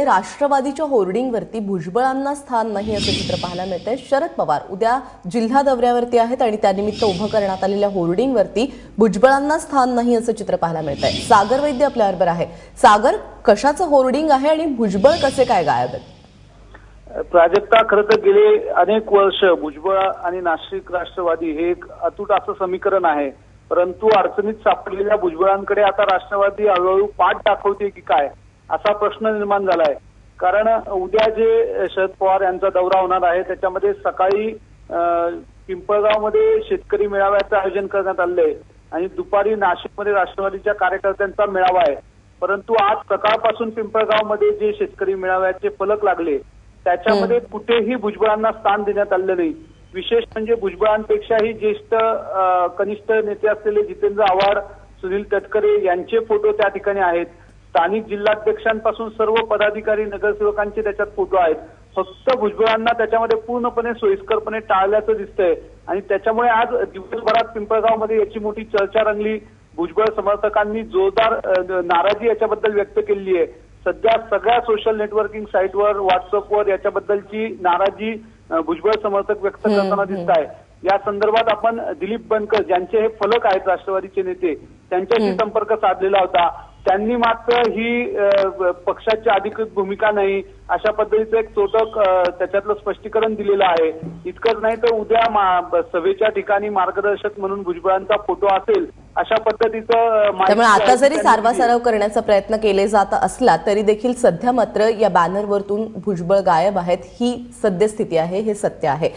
ते राष्ट्रवादीच्या होर्डिंगवरती भुजबळांना स्थान नाही असं चित्र पाहायला मिळतंय. शरद पवार उद्या जिल्हा दौऱ्यावरती आहेत आणि त्यानिमित्त उभं करण्यात आलेल्या होर्डिंगवरती भुजबळांना स्थान नाही असं चित्र पाहायला मिळतंय. सागर वैद्य आपल्याबरोबर आहे. सागर कशाचं होर्डिंग आहे आणि भुजबळ कसे काय गायब आहेत? प्राजक्ता खरं तर गेले अनेक वर्ष भुजबळ आणि नाशिक राष्ट्रवादी हे एक अतूट असं समीकरण आहे. परंतु अडचणीत सापडलेल्या भुजबळांकडे आता राष्ट्रवादी हळूहळू पाठ दाखवते की काय? असा प्रश्न निर्माण झालाय. कारण उद्या जे शरद पवार यांचा दौरा होणार आहे त्याच्यामध्ये सकाळी पिंपळगावमध्ये शेतकरी मेळाव्याचं आयोजन करण्यात आलंय आणि दुपारी नाशिकमध्ये राष्ट्रवादीच्या कार्यकर्त्यांचा मेळावा आहे. परंतु आज सकाळपासून पिंपळगावमध्ये जे शेतकरी मेळाव्याचे फलक लागले त्याच्यामध्ये कुठेही भुजबळांना स्थान देण्यात आलेलं नाही. विशेष म्हणजे भुजबळांपेक्षाही ज्येष्ठ कनिष्ठ नेते असलेले जितेंद्र आव्हाड सुनील तटकरे यांचे फोटो त्या ठिकाणी आहेत. स्थानिक जिल्हाध्यक्षांपासून सर्व पदाधिकारी नगरसेवकांचे त्याच्यात फोटो आहेत. फक्त भुजबळांना त्याच्यामध्ये पूर्णपणे सोयीस्करपणे टाळल्याचं दिसतंय. आणि त्याच्यामुळे आज दिवसभरात पिंपळगावमध्ये याची मोठी चर्चा रंगली. भुजबळ समर्थकांनी जोरदार नाराजी याच्याबद्दल व्यक्त केलेली आहे. सध्या सगळ्या सोशल नेटवर्किंग साईटवर व्हॉट्सअपवर याच्याबद्दलची नाराजी भुजबळ समर्थक व्यक्त करताना दिसत आहे या संदर्भात आपण दिलीप बनकर ज्यांचे हे फलक आहेत राष्ट्रवादीचे नेते त्यांच्याशी संपर्क साधलेला होता. त्यांनी मात्र ही पक्षाची अधिकृत भूमिका नाही अशा पद्धतीचं एक तोटक अ, त्याच्यातलं स्पष्टीकरण दिलेलं आहे. इतकंच नाही तर उद्या सभेच्या ठिकाणी मार्गदर्शक म्हणून भुजबळांचा फोटो असेल अशा पद्धतीचं त्यामुळे आता जरी सारवासारव करण्याचा प्रयत्न केले जात असला तरी देखील सध्या मात्र या बॅनरवरतून भुजबळ गायब आहेत ही सद्यस्थिती आहे हे सत्य आहे.